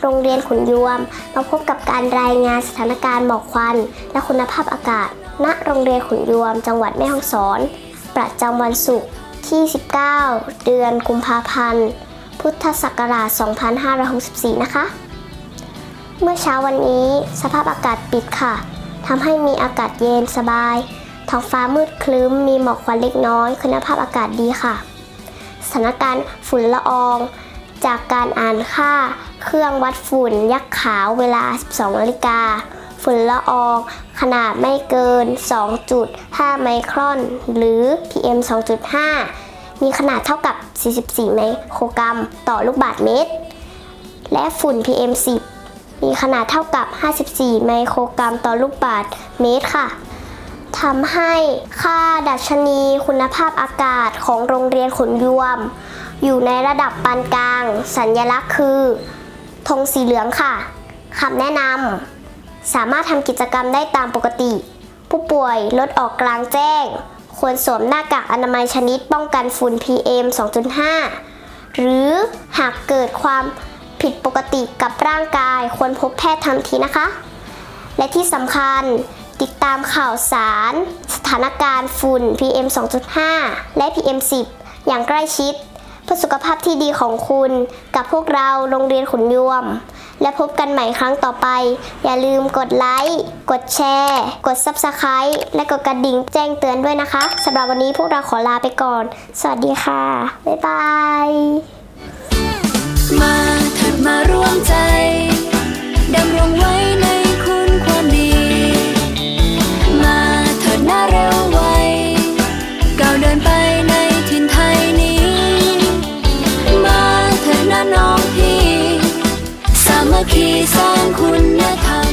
โรงเรียนขุนยวม มาพบกับการรายงานสถานการณ์หมอกควัน และคุณภาพอากาศ ณ โรงเรียนขุนยวม จังหวัดแม่ฮ่องสอน ประจำวันศุกร์ที่ 19 เดือนกุมภาพันธ์ พุทธศักราช 2564 นะคะ เมื่อเช้าวันนี้สภาพอากาศปิดค่ะ ทำให้มีอากาศเย็นสบาย ท้องฟ้ามืดคลึ้ม มีหมอกควันเล็กน้อย คุณภาพอากาศดีค่ะ สถานการณ์ฝุ่นละออง จากการอ่านค่า เครื่องวัดฝุ่นยักษ์ขาวเวลา 12นาฬิกา ฝุ่นละอองขนาดไม่เกิน 2.5 ไมครอน หรือ PM 2.5 มีขนาดเท่ากับ 44 ไมโครกรัมต่อลูกบาศก์เมตร และฝุ่น PM 10 มีขนาดเท่ากับ 54 ไมโครกรัมต่อลูกบาศก์เมตรค่ะทำให้ค่าดัชนีคุณภาพอากาศของโรงเรียนขนยวม อยู่ในระดับปานกลาง สัญลักษณ์คือธงสีเหลืองค่ะคำแนะนำสามารถทำกิจกรรมได้ตามปกติ ผู้ป่วยลดออกกลางแจ้ง ควรสวมหน้ากากอนามัยชนิดป้องกันฝุ่น PM 2.5 หรือหากเกิดความผิดปกติกับร่างกาย ควรพบแพทย์ทันทีนะคะ และที่สำคัญติดตามข่าวสาร สถานการณ์ฝุ่น PM 2.5 และ PM 10 อย่างใกล้ชิด เพื่อสุขภาพที่ดีของคุณกับพวกเราโรงเรียนขุนยวม และพบกันใหม่ครั้งต่อไป อย่าลืมกดไลค์กดแชร์ กด Subscribe และกดกระดิ่งแจ้งเตือนด้วยนะคะสำหรับวันนี้พวกเราขอลาไปก่อน สวัสดีค่ะ บ๊ายบาย ขี่สร้างคุณธรรม